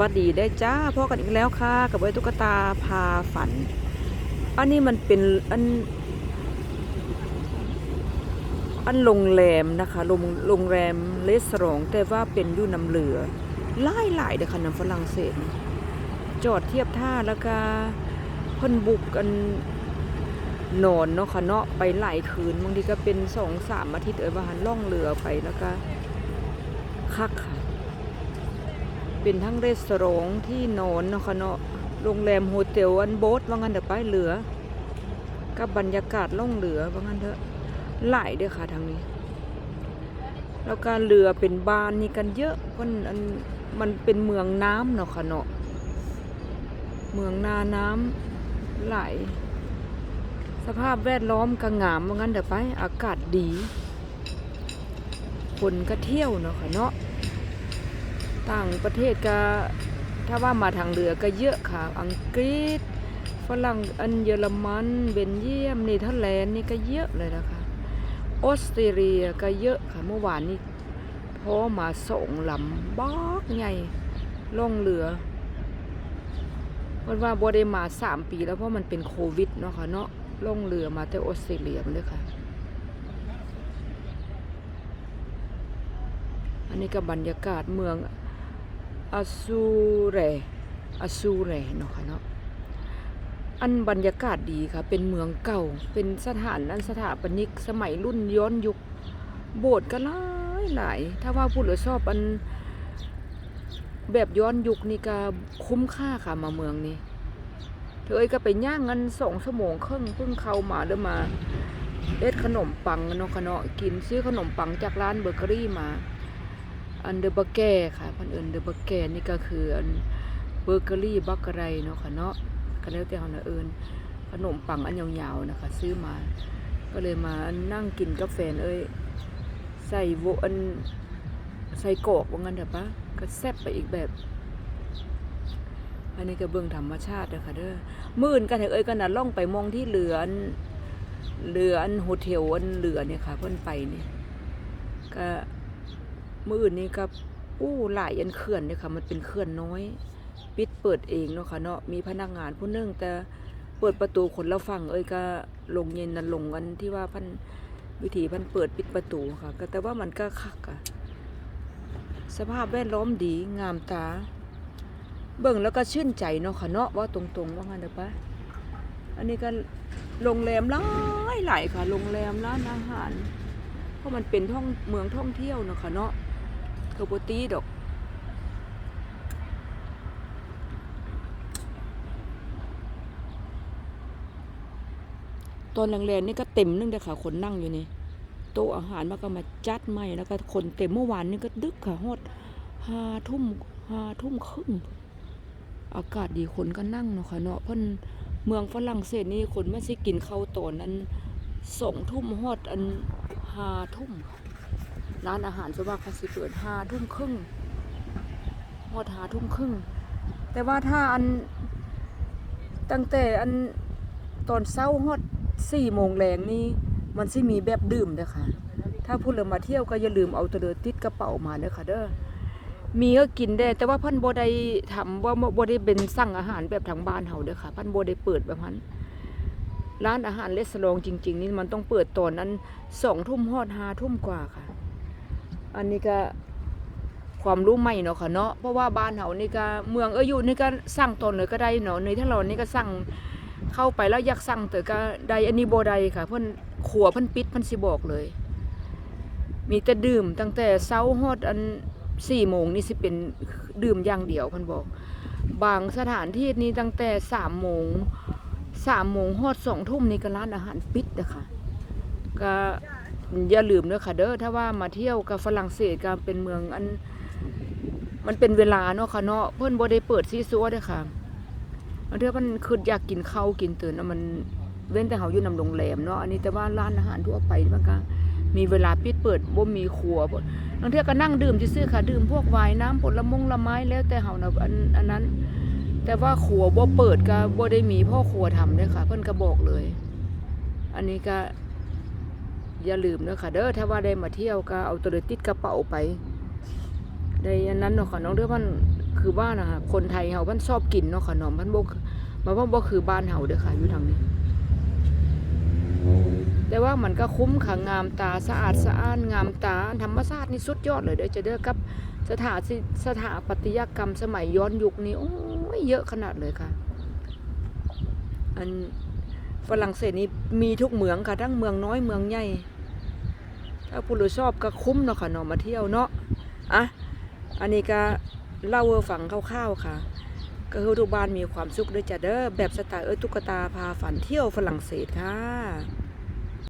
วัสดีได้จ้าพ่อกันอีกแล้วค่ะ กับไอ้ตุ๊กตาพาฝัน อันนี้มันเป็นอัน อันโรงแรมนะคะโรงโรงแรมเลสรอง แต่ว่าเป็นยู่น้ำเหลือหลายหลายเด้อค่ะน้ำฝรั่งเศส จอดเทียบท่าแล้วก็เพิ่นบุกกันนอนเนาะค่ะเนาะไปหลายคืนบางทีก็เป็นสองสามอาทิตย์เอ้ยว่าหันล่องเรือไปแล้วก็คักค่ะ เป็นทั้งเรสอร์ทที่นอนเนาะค่ะเนาะโรงแรมโฮเทลอันโบ๊ทว่างั้นเถอะไปเหลือ กับบรรยากาศล่องเรือว่างั้นเถอะหลายเด้อค่ะทางนี้ แล้วก็เรือเป็นบานนี่กันเยอะเพราะอันมันเป็นเมืองน้ำเนาะค่ะเนาะเมืองนาน้ำไหลสภาพแวดล้อมก็งามว่างั้นเถอะไป อากาศดี คนก็เที่ยวเนาะค่ะเนาะ ต่างประเทศก็ถ้าว่ามาทางเรือก็เยอะค่ะ อังกฤษ ฝรั่งอันเยอรมันเบนเยียมเนเธอร์แลนด์นี่ก็เยอะเลยนะคะออสเตรเลียก็เยอะค่ะเมื่อวานนี้พอมาส่งลำบอกใหญ่ล่องเรือเพราะว่าบ่ได้มาสามปีแล้วเพราะมันเป็นโควิดเนาะค่ะเนาะล่องเรือมาแต่ออสเตรเลียมันเลยค่ะ อันนี้ก็บรรยากาศเมือง อาซูเรอาซูเรเนาะค่ะเนาะอันบรรยากาศดีค่ะ เป็นเมืองเก่า เป็นสถานอันสถาปนิกสมัยรุ่นย้อนยุค โบสถ์ก็หลายหลาย ถ้าว่าผู้เหลือชอบอันแบบย้อนยุคนี่ก็คุ้มค่าค่ะมาเมืองนี้ เธอเอ้ยก็ไปย่างกันสองชั่วโมงครึ่งเพิ่งเข้ามาเด้อมาเอ็ดขนมปังเนาะค่ะเนาะกินซื้อขนมปังจากร้านเบเกอรี่มา อันเดอร์เบแกค่ะพันเอิญเดอร์เบแกนี่ก็คืออันเบเกอรี่บักกะไรเนาะค่ะเนาะก็แล้วแต่เขานะเอิญขนมปังอันยาวๆนะคะ ซื้อมา ก็เลยมานั่งกินกาแฟเอ้ยใส่โวอันใส่กอกว่างั้นเถอะปะก็แซ่บไปอีกแบบ อันนี้ก็เบื้องธรรมชาติเด้อค่ะเด้อมื่นกันเถอะเอ้ยกันน่ะล่องไปมองที่เรือนเรือนโฮเทลอันเรือเนี่ยค่ะเพิ่นไปเนี่ยก็ มืออื่นนี้ก็อู้หลายยันเขื่อนเลยค่ะ มันเป็นเขื่อนน้อย ปิดเปิดเองเนาะค่ะเนาะมีพนักงานผู้นึงแต่เปิดประตูคนละฝั่งเอ้ยก็ลงเย็นนันลงกันที่ว่าพันวิธีพันเปิดปิดประตูค่ะ ก็แต่ว่ามันก็คักอะสภาพแวดล้อมดีงามตา เบิ่งแล้วก็ชื่นใจเนาะค่ะเนาะว่าตรงๆว่างั้นเด้อปะอันนี้ก็โรงแรมหลายหลายค่ะโรงแรมร้านอาหาร เพราะมันเป็นท่องเมืองท่องเที่ยวเนาะค่ะเนาะ เขาบตีดอกตอนแรงๆนี่ก็เต็มนึงเลยค่ะคนนั่งอยู่นี่โต๊ะอาหารมันก็มาจัดใหม่แล้วก็คนเต็มเมื่อวานนี่ก็ดึกค่ะฮอดห้าทุ่มห้าทุ่มครึ่งอากาศดีคนก็นั่งเนาะค่ะเนาะเพราะเมืองฝรั่งเศสนี่คนไม่ใช่กินข้าวตอนนั้นสองทุ่มฮอดอันห้าทุ่มค่ะ ร้านอาหารสวนมากเขาสิเปิดห้าทุ่มครึ่งฮอดหาทุ่มครึ่ง แต่ว่าถ้าอันตั้งแต่อันตอนเช้าฮอดสี่โมงแรงนี่มันสิมีแบบดื่มเด้อค่ะ ถ้าพูดเรื่องมาเที่ยวก็อย่าลืมเอาตะเลือติดกระเป๋ามาเด้อค่ะเด้อมีก็กินได้ แต่ว่าพันโบได้ทำว่าโบได้เป็นสั่งอาหารแบบทางบ้านเฮาเด้อค่ะ พันโบได้เปิดแบบนั้นร้านอาหารเลสลองจริง ๆ นี่มันต้องเปิดตอนนั้นสองทุ่มฮอดห้าทุ่มกว่าค่ะ อันนี้ก็ความรู้ใหม่เนาะค่ะเนาะเพราะว่าบ้านเฮานี่ก็เมืองเอออยู่นี่ก็สั่งตนเลยก็ได้เนาะในถ้าเรานี่ก็สั่งเข้าไปแล้วอยากสั่งแต่ก็ได้อันนี้โบได้ค่ะเพิ่นขัวเพิ่นปิดเพิ่นสิบอกเลย มีแต่ดื่มตั้งแต่เช้าฮอดอันสี่โมงนี่สิเป็นดื่มอย่างเดียวเพันบอก บางสถานที่นี่ตั้งแต่สามโมงสามโมงฮอดสองทุ่มนี่ก็ร้านอาหารปิดนะคะก็ อย่าลืมเด้อค่ะเด้อถ้าว่ามาเที่ยวกับฝรั่งเศสก็เป็นเมืองอัน มันเป็นเวลาเนาะค่ะเนาะเพิ่นบ่ได้เปิดซีซัวเด้อค่ะบางเทื่อมันคืออยากกินข้าวกินตื่นมันเว้นแต่เฮาอยู่นำโรงแรมเนาะอันนี้แต่ว่าร้านอาหารทั่วไปมันก็มีเวลาปิดเปิดบ่มีครัวบ่บางเทื่อก็นั่งดื่มซื่อค่ะ ดื่มพวกไวน์น้ำผลมงละไม้แล้วแต่เฮานะอันอันนั้น แต่ว่าครัวบ่เปิดก็บ่ได้มีพ่อครัวทำเด้อค่ะ เพิ่นก็บอกเลย อันนี้ก็ อย่าลืมเด้อค่ะเด้อถ้าว่าได้มาเที่ยวก็เอาตัวเลติดกระเป๋าไปได้อันนั้นเนาะค่ะน้องเด้อมันคือบ้านอะคะคนไทยเฮามันชอบกินเนาะขนมมันบ่มันว่าบ่คือบ้านเฮาเด้อค่ะอยู่ทางนี้ แต่ว่ามันก็คุ้มค่ะงามตาสะอาดสะอ้านงามตาธรรมชาตินี่สุดยอดเลยเด้อจะเด้อกับสถาสถาปัตยกรรมสมัยย้อนยุคนี้โอ้ยเยอะขนาดเลยค่ะ อันฝรั่งเศสนี่มีทุกเมืองค่ะทั้งเมืองน้อยเมืองใหญ่ ถ้าผู้รู้ชอบก็คุ้มเนาะค่ะเนาะมาเที่ยวเนาะอะอันนี้ก็เล่าให้ฟังคร่าวๆค่ะ ก็คือทุกบ้านมีความสุขด้วยจ้ะเด้อแบบสไตล์เออตุ๊กตาพาฝันเที่ยวฝรั่งเศสค่ะ